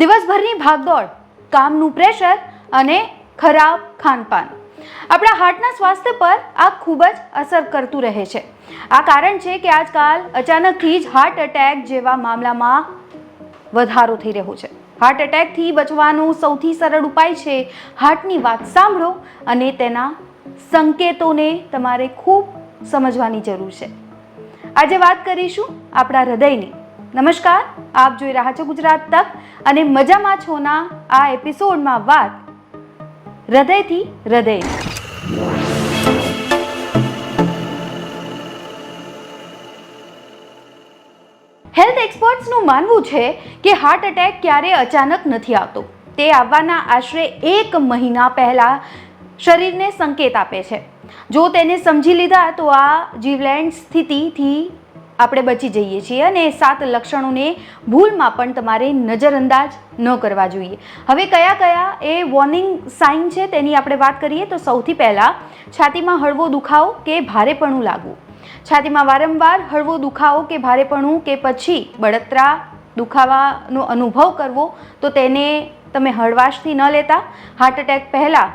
દિવસભરની ભાગદોડ, કામનું પ્રેશર અને ખરાબ ખાનપાન. આપણા હાર્ટના સ્વાસ્થ્ય પર આ ખૂબ જ અસર કરતું રહે છે. આ કારણ છે કે આજકાલ અચાનકથી જ હાર્ટ એટેક જેવા મામલામાં વધારો થઈ રહ્યો છે. હાર્ટ એટેકથી બચવાનો સૌથી સરળ ઉપાય છે હાર્ટની વાત સાંભળો અને તેના સંકેતોને તમારે ખૂબ સમજવાની જરૂર છે. આજે વાત કરીશું આપણા હૃદયની. નમસ્કાર, આપ જોઈ રહ્યા છો ગુજરાત તક અને મજામાં છોના આ એપિસોડમાં વાત હૃદયથી હૃદય. હેલ્થ એક્સપર્ટ્સનું માનવું છે કે હાર્ટ એટેક ક્યારે અચાનક નથી આવતો. તે આવવાના આશરે એક મહિના પહેલાં શરીરને સંકેત આપે છે. જો તેને સમજી લીધા તો આ જીવલેન્ડ સ્થિતિથી આપણે બચી જઈએ છીએ અને સાત લક્ષણોને ભૂલમાં પણ તમારે નજરઅંદાજ ન કરવા જોઈએ. હવે કયા કયા એ વોર્નિંગ સાઇન છે તેની આપણે વાત કરીએ તો સૌથી પહેલાં છાતીમાં હળવો દુખાવો કે ભારેપણું લાગવું. છાતીમાં વારંવાર હળવો દુખાવો કે ભારેપણું કે પછી બળતરા દુખાવાનો અનુભવ કરવો તો તેને તમે હળવાશથી ન લેતા. હાર્ટ એટેક પહેલાં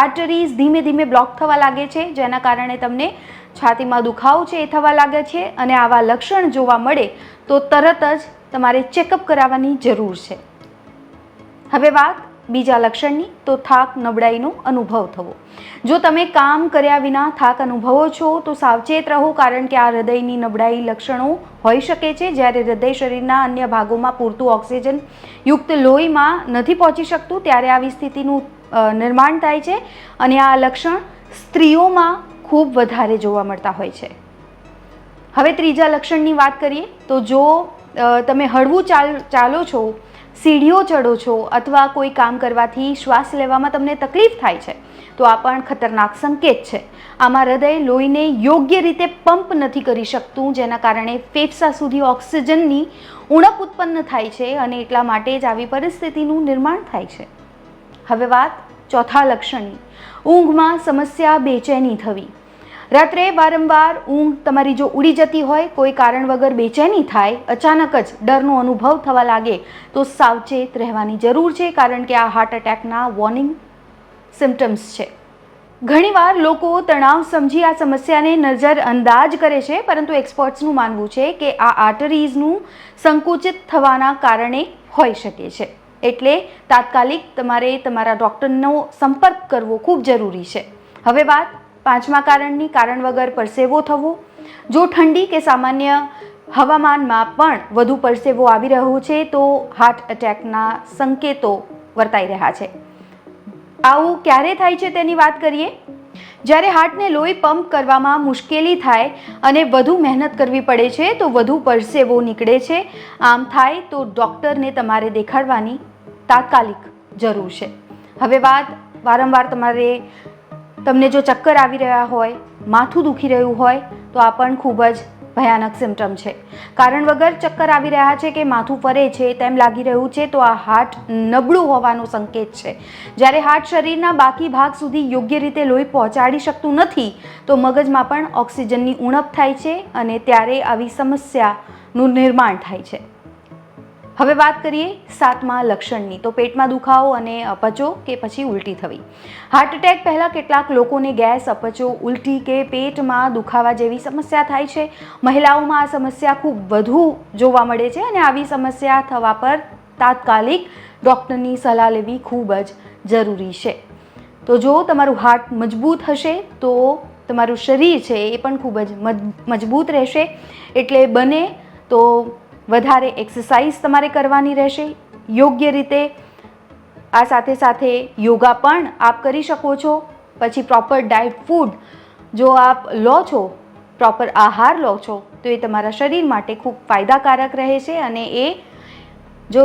આર્ટરીઝ ધીમે ધીમે બ્લોક થવા લાગે છે, જેના કારણે તમને છાતીમાં દુખાવો છે એ થવા લાગે છે અને આવા લક્ષણ જોવા મળે તો તરત જ તમારે ચેકઅપ કરાવવાની જરૂર છે. હવે વાત બીજા લક્ષણની, તો થાક નબળાઈનો અનુભવ થવો. જો તમે કામ કર્યા વિના થાક અનુભવો છો, તો સાવચેત રહો કારણ કે આ હૃદયની નબળાઈ લક્ષણો હોઈ શકે છે. જ્યારે હૃદય શરીરના અન્ય ભાગોમાં પૂરતું ઓક્સિજન યુક્ત લોહીમાં નથી પહોંચી શકતું, ત્યારે આવી સ્થિતિનું નિર્માણ થાય છે. અને આ લક્ષણ સ્ત્રીઓમાં ખૂબ વધારે જોવા મળતા હોય છે. હવે ત્રીજા લક્ષણની વાત કરીએ, તો જો તમે હળવું ચાલ, ચાલો છો સીડીઓ ચડો છો, અથવા કોઈ કામ કરવાથી શ્વાસ લેવામાં તમને તકલીફ થાય છે, તો આ પણ ખતરનાક સંકેત છે. આમાં હૃદય લોહીને યોગ્ય રીતે પંપ નથી કરી શકતું, જેના કારણે ફેફસા સુધી ઓક્સિજનની ઉણપ ઉત્પન્ન થાય છે અને એટલા માટે જ આવી પરિસ્થિતિનું નિર્માણ થાય છે. હવે વાત ચોથા લક્ષણની. ઊંઘમાં સમસ્યા બેચેની થવી. રાત્રે વારંવાર ઊંઘ તમારી જો ઉડી જતી હોય, કોઈ કારણ વગર બેચેની થાય, અચાનક જ ડરનો અનુભવ થવા લાગે, તો સાવચેત રહેવાની જરૂર છે, કારણ કે આ હાર્ટ એટેકના વોર્નિંગ સિમ્ટમ્સ છે. ઘણીવાર લોકો તણાવ સમજી આ સમસ્યાને નજર અંદાજ કરે છે, પરંતુ એક્સપર્ટ્સનું માનવું છે કે આ આર્ટરીઝનું સંકુચિત થવાના કારણે હોઈ શકે છે. એટલે તાત્કાલિક તમારે તમારા ડૉક્ટરનો સંપર્ક કરવો ખૂબ જરૂરી છે. હવે વાત પાંચમા કારણની કારણ વગર પરસેવો થવો. જો ઠંડી કે સામાન્ય હવામાનમાં પણ વધુ પરસેવો આવી રહ્યો છે, તો હાર્ટ એટેકના સંકેતો વર્તાઈ રહ્યા છે. આવું ક્યારે થાય છે તેની વાત કરીએ? જ્યારે હાર્ટને લોહી પંપ કરવામાં મુશ્કેલી થાય અને વધુ મહેનત કરવી પડે છે, તો વધુ પરસેવો નીકળે છે. આમ થાય તો ડૉક્ટરને તમારે દેખાડવાની તાત્કાલિક જરૂર છે. હવે વાત વારંવાર તમારે તમને જો ચક્કર આવી રહ્યા હોય, માથું દુખી રહ્યું હોય, તો આ પણ ખૂબ જ ભયાનક સિમ્ટમ છે. કારણ વગર ચક્કર આવી રહ્યા છે કે માથું ફરે છે, તેમ લાગી રહ્યું છે, તો આ હાર્ટ નબળું હોવાનો સંકેત છે. જ્યારે હાર્ટ શરીરના બાકી ભાગ સુધી યોગ્ય રીતે લોહી પહોંચાડી શકતું નથી, તો મગજમાં પણ ઓક્સિજનની ઉણપ થાય છે અને ત્યારે આવી સમસ્યાનું નિર્માણ થાય છે. હવે વાત કરીએ સાતમા લક્ષણની. તો પેટમાં દુખાવો અને અપચો કે પછી ઉલટી થવી. હાર્ટ એટેક પહેલાં કેટલાક લોકોને ગેસ, અપચો, ઉલટી કે પેટમાં દુખાવા જેવી સમસ્યા થાય છે. મહિલાઓમાં આ સમસ્યા ખૂબ વધુ જોવા મળે છે અને આવી સમસ્યા થવા પર તાત્કાલિક ડૉક્ટરની સલાહ લેવી ખૂબ જ જરૂરી છે. તો જો તમારું હાર્ટ મજબૂત હશે, તો તમારું શરીર છે એ પણ ખૂબ જ મજ- મજબૂત રહેશે. એટલે બને તો વધારે એક્સરસાઇઝ તમારે કરવાની રહેશે. યોગ્ય રીતે આ સાથે સાથે યોગા પણ આપ કરી શકો છો. પછી પ્રોપર ડાયટ ફૂડ જો આપ લો છો પ્રોપર આહાર લો છો, તો એ તમારા શરીર માટે ખૂબ ફાયદાકારક રહે છે અને એ જો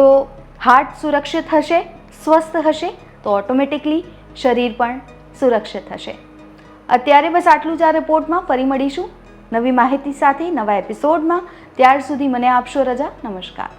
હાર્ટ સુરક્ષિત હશે, સ્વસ્થ હશે, તો ઓટોમેટિકલી શરીર પણ સુરક્ષિત હશે. અત્યારે બસ આટલું જ આ રિપોર્ટમાં ફરી મળીશું નવી માહિતી સાથે નવા એપિસોડમાં ત્યાર સુધી મને આપશો રજા? નમસ્કાર.